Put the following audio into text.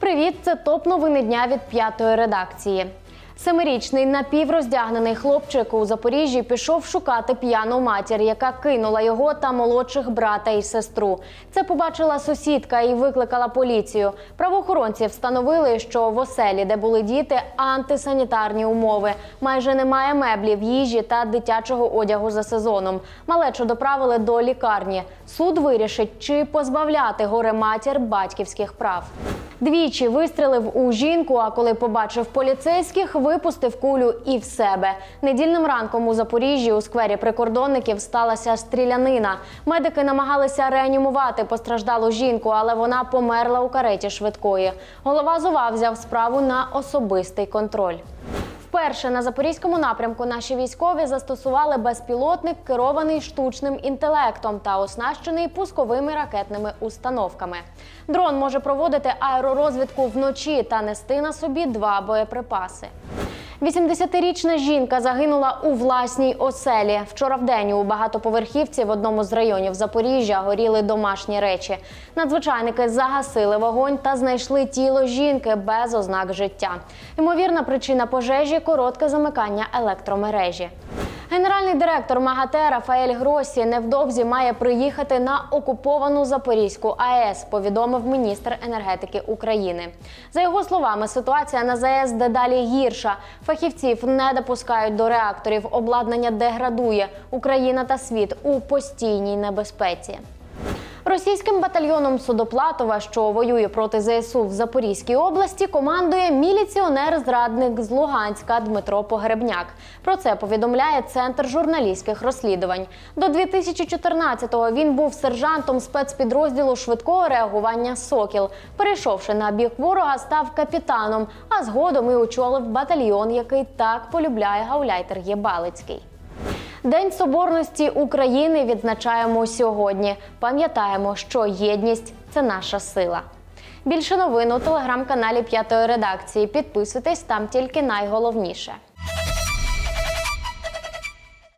Привіт, це топ новини дня від п'ятої редакції. Семирічний напівроздягнений хлопчик у Запоріжжі пішов шукати п'яну матір, яка кинула його та молодших брата і сестру. Це побачила сусідка і викликала поліцію. Правоохоронці встановили, що в оселі, де були діти, антисанітарні умови. Майже немає меблів, їжі та дитячого одягу за сезоном. Малечу доправили до лікарні. Суд вирішить, чи позбавляти горе матір батьківських прав. Двічі вистрелив у жінку, а коли побачив поліцейських, випустив кулю і в себе. Недільним ранком у Запоріжжі у сквері прикордонників сталася стрілянина. Медики намагалися реанімувати постраждалу жінку, але вона померла у кареті швидкої. Голова ЗУВА взяв справу на особистий контроль. Вперше на запорізькому напрямку наші військові застосували безпілотник, керований штучним інтелектом та оснащений пусковими ракетними установками. Дрон може проводити аеророзвідку вночі та нести на собі два боєприпаси. 80-річна жінка загинула у власній оселі. Вчора вдень у багатоповерхівці в одному з районів Запоріжжя горіли домашні речі. Надзвичайники загасили вогонь та знайшли тіло жінки без ознак життя. Ймовірна причина пожежі коротке замикання електромережі. Генеральний директор МАГАТЕ Рафаель Гросі невдовзі має приїхати на окуповану Запорізьку АЕС, повідомив міністр енергетики України. За його словами, ситуація на ЗАЕС дедалі гірша. Фахівців не допускають до реакторів. Обладнання деградує. Україна та світ у постійній небезпеці. Російським батальйоном Судоплатова, що воює проти ЗСУ в Запорізькій області, командує міліціонер-зрадник з Луганська Дмитро Погребняк. Про це повідомляє Центр журналістських розслідувань. До 2014-го він був сержантом спецпідрозділу швидкого реагування Сокіл. Перейшовши на бік ворога, став капітаном, а згодом і очолив батальйон, який так полюбляє гауляйтер Єбалицький. День соборності України відзначаємо сьогодні. Пам'ятаємо, що єдність це наша сила. Більше новин у телеграм-каналі П'ятої редакції. Підписуйтесь там тільки найголовніше.